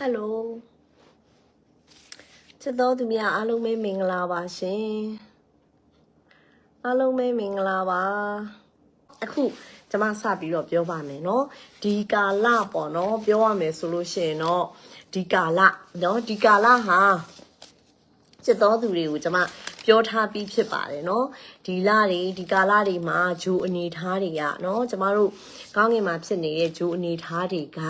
ဟယ်လိုချစ်တော်သူများအားလုံးပဲမင်္ဂလာပါရှင်အားလုံးပဲမင်္ဂလာပါအခုကျွန်မစပြီးတော့ပြောပါမယ်เนาะဒီကာလပေါ့เนาะပြောရမယ်ဆိုလို့ရှိရင်เนาะဒီကာလเนาะဒီကာလဟာချစ်တော်သူတွေကိုကျွန်မပြောထားပြီးဖြစ်ပါတယ်เนาะဒီလတွေဒီကာလတွေမှာဂျိုအနေထားတွေကเนาะကျမတို့ကောင်းကင်မှာဖြစ်နေတဲ့ဂျိုအနေထားတွေက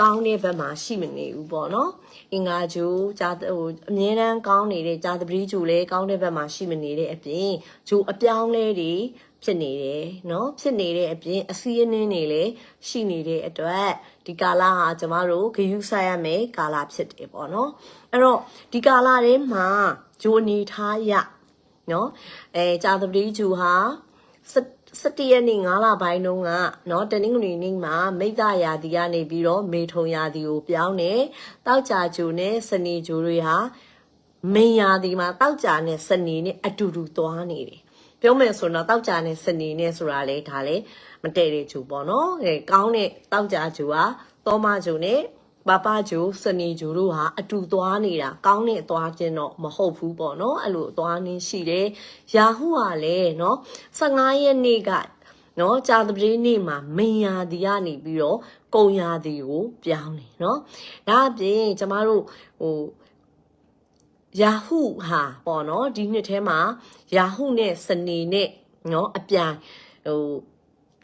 ကောင်းတဲ့ဘက်မှာရှိမနေဘူးပေါ့နော်အင်္ဂါဂျိုဂျာဟိုအမြဲတမ်းကောင်းနေတဲ့ဂျာသပတိဂျိုလည်းကောင်းတဲ့ဘက်မှာရှိမနေတဲ့အပြင်ဂျိုအပြောင်းလဲတွေဖြစ်နေတယ်နော်ဖြစ်နေတဲ့အပြင်အစည်းအဝေးတွေလည်းရှိနေတဲ့အတွက်ဒီကာလဟာကျမတို့ဂရုစိုက်ရမယ်ကာလဖြစ်တယ်ပေါ့နော်အဲ့တော့ဒီကာလထဲမှာဂျိုအနေထားရနော်အဲဂျာသပတိဂျိုဟာစက် 17ရက်နေ့9လပိုင်းတုန်းကเนาะတနင်္ဂနွေနေ့မှာမိဿရာသီကနေပြီးတော့မေထုံရာသီကိုပြောင်းတယ်တောက်ကြဂျိုနဲ့စနေဂျိုတွေဟာမင်ရာသီမှာတောက်ကြနဲ့စနေနဲ့အတူတူသွားနေတယ်ပြောမယ်ဆိုတော့တောက်ကြနဲ့စနေနဲ့ဆိုတာလေဒါလေမတည့်တဲ့ဂျိုပေါ့နော်အဲကောင်းတဲ့တောက်ကြဂျိုဟာသောမဂျိုနဲ့ ပပဂျိုစနေဂျိုတို့ဟာအတူသွားနေတာကောင်းတဲ့အသွားချင်းတော့မဟုတ်ဘူးပေါ့နော်အဲ့လိုအသွားနေရှိတယ်ယာဟူကလည်းနော်15ရက်နေ့ကနော်ကြာသပတေးနေ့မှာမင်ယာဒီကနေပြီးတော့ကုံယာဒီကိုပြောင်းတယ်နော်ဒါအပြင်ကျမတို့ဟို Yahoo ဟာပေါ့နော်ဒီနှစ်ထဲမှာ Yahoo နဲ့စနေနဲ့နော်အပြိုင်ဟို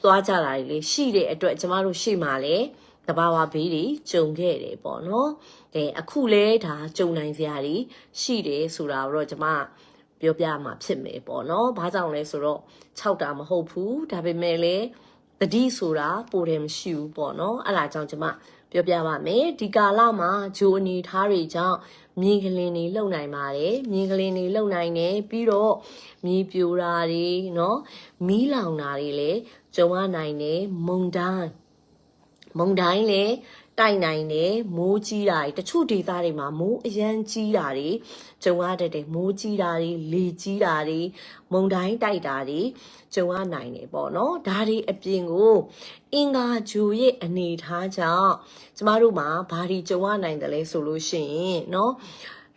သွားကြတာတွေလေရှိတဲ့အတွက်ကျမတို့ရှိမှလည်း တဘာဝဘေးတွေကြုံခဲ့တယ်ပေါ့နော်အဲအခုလဲဒါကြုံနိုင်စရာတွေရှိတယ်ဆိုတာတော့ကျမပြောပြမှာဖြစ်မယ်ပေါ့နော်။ဘာကြောင့်လဲဆိုတော့6တာမဟုတ်ဘူး။ဒါပေမဲ့လည်းတတိဆိုတာပိုတယ်မရှိဘူးပေါ့နော်။အဲ့ဒါကြောင့်ကျွန်မပြောပြပါမယ်။ဒီကာလမှာဂျိုအနေထားတွေကြောင့်မြင်းကလင်းတွေလုံနိုင်ပါတယ်။မြင်းကလင်းတွေလုံနိုင်တယ်ပြီးတော့မြေပြိုတာတွေနော်မီးလောင်တာတွေလည်းကြုံရနိုင်တယ်မုန်တိုင်း မုန်တိုင်းလည်းတိုက်နိုင်တယ်မိုးကြီးတာတွေတချို့ဒေသတွေမှာမိုးအရန်ကြီးတာတွေကြုံရတတ်တယ်မိုးကြီးတာတွေလေကြီးတာတွေမုန်တိုင်းတိုက်တာတွေကြုံရနိုင်တယ်ပေါ့နော်ဒါတွေအပြင်ကိုအင်္ဂါဂျူရဲ့အနေထားကြောင့်ကျမတို့မှာဘာတွေကြုံရနိုင်တယ်လဲဆိုလို့ရှိရင်နော်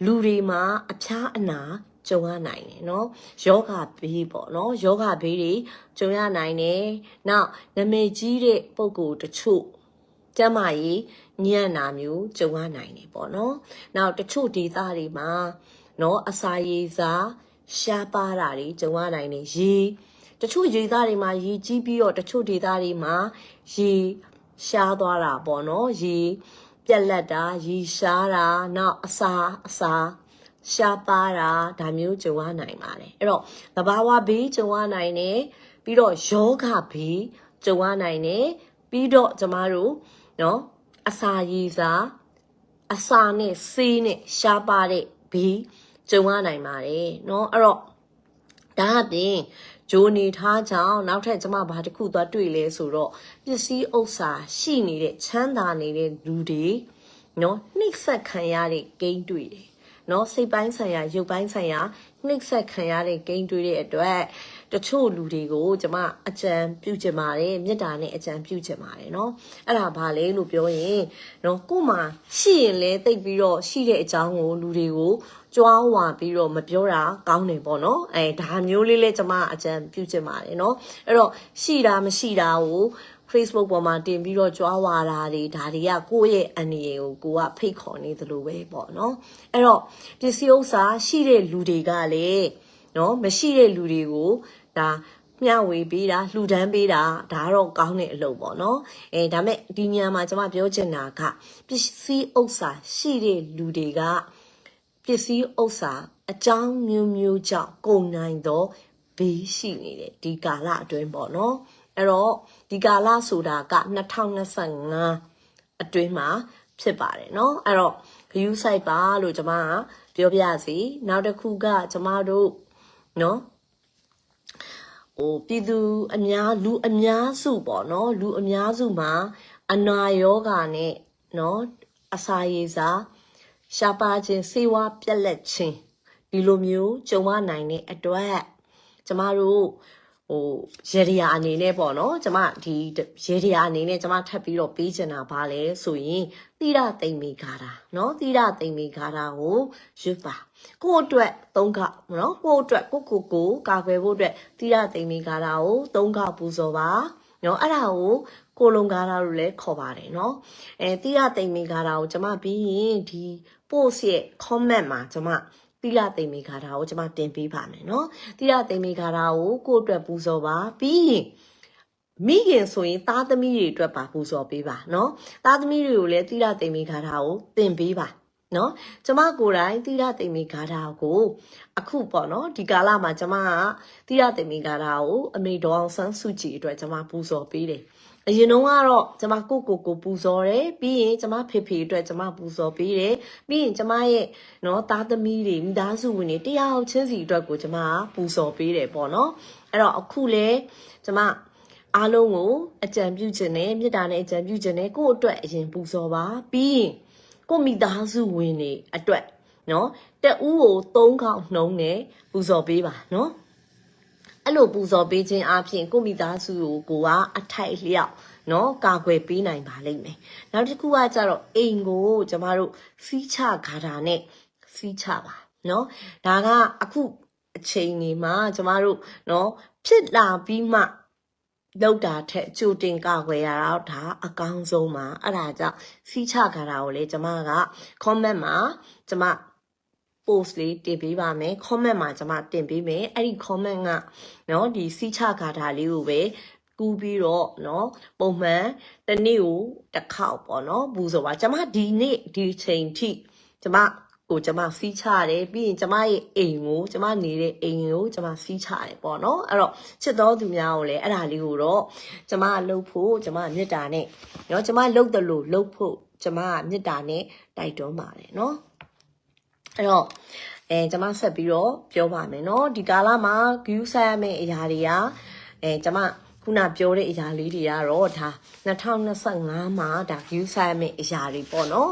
လူတွေမှာအဖျားအနာကြုံရနိုင်တယ်เนาะယောဂဘေးပေါ့เนาะယောဂဘေးတွေကြုံရနိုင်တယ်နောက်နာမည်ကြီးတဲ့ပုံကိုယ်တချို့ ကျမကြီးညံ့နာမျိုးကြုံရနိုင်တယ်ပေါ့နော်။နောက်တချို့ဒေသတွေမှာနော်အစာရည်စားရှားပါတာတွေကြုံရနိုင်တယ်ရေတချို့ဒေသတွေမှာရေကြီးပြီးတော့တချို့ဒေသတွေမှာရေရှားသွားတာပေါ့နော်။ရေပြက်လက်တာရေရှားတာနောက်အစာအစာရှားပါတာဒါမျိုးကြုံရနိုင်ပါတယ်။အဲ့တော့သဘာဝဘေးကြုံရနိုင်တယ်ပြီးတော့ယောဂဘေးကြုံရနိုင်တယ်ပြီးတော့ကျမတို့ နော်အစာရည်စာအစာနဲ့ဆေးနဲ့ရှားပါတဲ့ဘေးကြုံရနိုင်ပါတယ်နော်အဲ့တော့ဒါအပြင်ဂျိုနေထားကြောင်းနောက်ထပ်ကျမဘာတစ်ခုသွားတွေ့လဲဆိုတော့ပစ္စည်းဥစ္စာရှိနေတဲ့ချမ်းသာနေတဲ့လူတွေနော်နှိမ့်ဆက်ခံရတဲ့ဂိမ်းတွေ့တယ်နော်စိတ်ပိုင်းဆိုင်ရာရုပ်ပိုင်းဆိုင်ရာနှိမ့်ဆက်ခံရတဲ့ဂိမ်းတွေ့တဲ့အတွက် တချို့လူတွေကိုကျမအကြံပြုချင်ပါတယ်မေတ္တာနဲ့အကြံပြုချင်ပါတယ်เนาะအဲ့ဒါဘာလဲလို့ပြောရင်เนาะကို့မှာရှိရင်လဲတိတ်ပြီးတော့ရှိတဲ့အကြောင်းကိုလူတွေကိုကြွားဝါပြီးတော့မပြောတာကောင်းတယ်ပေါ့နော်အဲဒါမျိုးလေးလဲကျမအကြံပြုချင်ပါတယ်เนาะအဲ့တော့ရှိတာမရှိတာကို Facebook ပေါ်မှာတင်ပြီးတော့ကြွားဝါတာတွေဒါတွေကကိုယ့်ရဲ့အနေကိုကိုကဖိတ်ခေါ်နေသလိုပဲပေါ့နော်အဲ့တော့ပစ္စည်းဥစ္စာရှိတဲ့လူတွေကလည်းနော်မရှိတဲ့လူတွေကို ဒါမျှဝေပေးတာလှူဒန်းပေးတာဒါတော့ကောင်းတဲ့အလုပ်ပေါ့နော်အဲဒါမဲ့ဒီညမှာကျွန်မပြောချင်တာကပစ္စည်းဥစ္စာရှိတဲ့လူတွေကပစ္စည်းဥစ္စာအကြောင်းမျိုးမျိုးကြောင့်ကုန်နိုင်တော့ဘေးရှိနေတယ်ဒီကာလအတွင်းပေါ့နော်အဲ့တော့ဒီကာလဆိုတာက2025အတွင်းမှာဖြစ်ပါတယ်เนาะအဲ့တော့ဂယူးဆိုင်ပါလို့ကျွန်မကပြောပြစီနောက်တစ်ခုကကျွန်မတို့เนาะ ဟိုပြည်သူအများလူအများစုပေါ့နော်လူအများစုမှာအနာယောဂါနဲ့နော်အစာရည်စာရှားပါခြင်းစေဝါပြက်လက်ခြင်းဒီလိုမျိုးကြုံရနိုင်တဲ့အတွက်ကျမတို့ ဟိုရေဒီယာအနေနဲ့ပေါ့နော်ကျမဒီရေဒီယာအနေနဲ့ကျမထပ်ပြီးတော့ပေးချင်တာပါလဲဆိုရင်သီရသိမ့်မိခါတာနော်သီရသိမ့်မိခါတာကိုရွတ်ပါကိုယ့်အတွက်သုံးခနော်ကိုယ့်အတွက်ကိုကိုကိုကာကွယ်ဖို့အတွက်သီရသိမ့်မိခါတာကိုသုံးခပူဇော်ပါနော်အဲ့ဒါကိုကိုလုံကားတာလို့လည်းခေါ်ပါတယ်နော်အဲသီရသိမ့်မိခါတာကိုကျမပြီးရင်ဒီ post ရဲ့ comment မှာကျမ သီလသိမ့်မိခါတာကိုကျွန်မတင်ပေးပါမယ်နော်သီလသိမ့်မိခါတာကိုကိုယ့်အတွက်ပူဇော်ပါပြီးရင်မိခင်ဆိုရင်သားသမီးတွေအတွက်ပါပူဇော်ပေးပါနော်သားသမီးတွေကိုလည်းသီလသိမ့်မိခါတာကိုသင်ပေးပါ နော်ကျမကိုယ်တိုင်သီလသိမ့်မိခါတာကိုအခုပေါ့နော်ဒီကာလမှာကျမကသီလသိမ့်မိခါတာကိုအမေတော်အောင်ဆန်းစုကြည်အတွက်ကျမပူဇော်ပေးတယ်အရင်တုန်းကတော့ကျမကိုကိုကိုပူဇော်တယ်ပြီးရင်ကျမဖေဖေအတွက်ကျမပူဇော်ပေးတယ်ပြီးရင်ကျမရဲ့နော်သားသမီးတွေမိသားစုဝင်တွေတရားချင်းစီအတွက်ကိုကျမပူဇော်ပေးတယ်ပေါ့နော်အဲ့တော့အခုလေကျမအားလုံးကိုအကြံပြုခြင်းနဲ့မေတ္တာနဲ့အကြံပြုခြင်းနဲ့ကိုယ့်အတွက်အရင်ပူဇော်ပါပြီးရင် ကိုမိသားစုဝင်တွေအတွက်နော်တအူးကို၃ခေါက်နှုံးနဲ့ပူဇော်ပေးပါနော်အဲ့လိုပူဇော်ပေးခြင်းအပြင်ကိုမိသားစုကိုကိုကအထိုက်လျောက်နော်ကာကွယ်ပေးနိုင်ပါလိမ့်မယ်နောက်တစ်ခုကကြတော့အိမ်ကိုကျမတို့စီးချဂါတာနဲ့စီးချပါနော်ဒါကအခုအချိန်ဒီမှာကျမတို့နော်ဖြစ်လာပြီးမှ လောက်တာထက်ကြိုတင်ကာကွယ်ရတော့ဒါအကောင်းဆုံးပါအဲ့ဒါကြောင့်စီးချခါတာကိုလေကျမက comment မှာကျမ post လေးတင်ပေးပါမယ် comment မှာကျွန်မတင်ပေးမယ်အဲ့ဒီ comment ကเนาะဒီစီးချခါတာလေးကိုပဲကူးပြီးတော့เนาะပုံမှန်တစ်နေ့ကိုတစ်ခေါက်ပေါ့เนาะဘူးဆိုပါကျွန်မဒီနေ့ဒီချိန်ထိကျွန်မ ကိုကျွန်မစီးချတယ်ပြီးရင်ကျွန်မရဲ့အိမ်ကိုကျွန်မနေတဲ့အိမ်ကိုကျွန်မစီးချတယ်ပေါ့နော်အဲ့တော့ချစ်တော်သူများကိုလည်းအဲ့ဒါလေးကိုတော့ကျွန်မလှုပ်ဖို့ကျွန်မမေတ္တာနဲ့เนาะကျွန်မလှုပ်တယ်လို့လှုပ်ဖို့ကျွန်မမေတ္တာနဲ့တိုက်တွန်းပါတယ်เนาะ အဲ့တော့အဲကျွန်မဆက်ပြီးတော့ပြောပါမယ်เนาะဒီကာလမှာ view ဆက်ရမယ့်အရာတွေကအဲကျွန်မခုနပြောတဲ့အရာလေးတွေကတော့ဒါ2025မှာဒါ view ဆက်ရမယ့်အရာတွေပေါ့เนาะ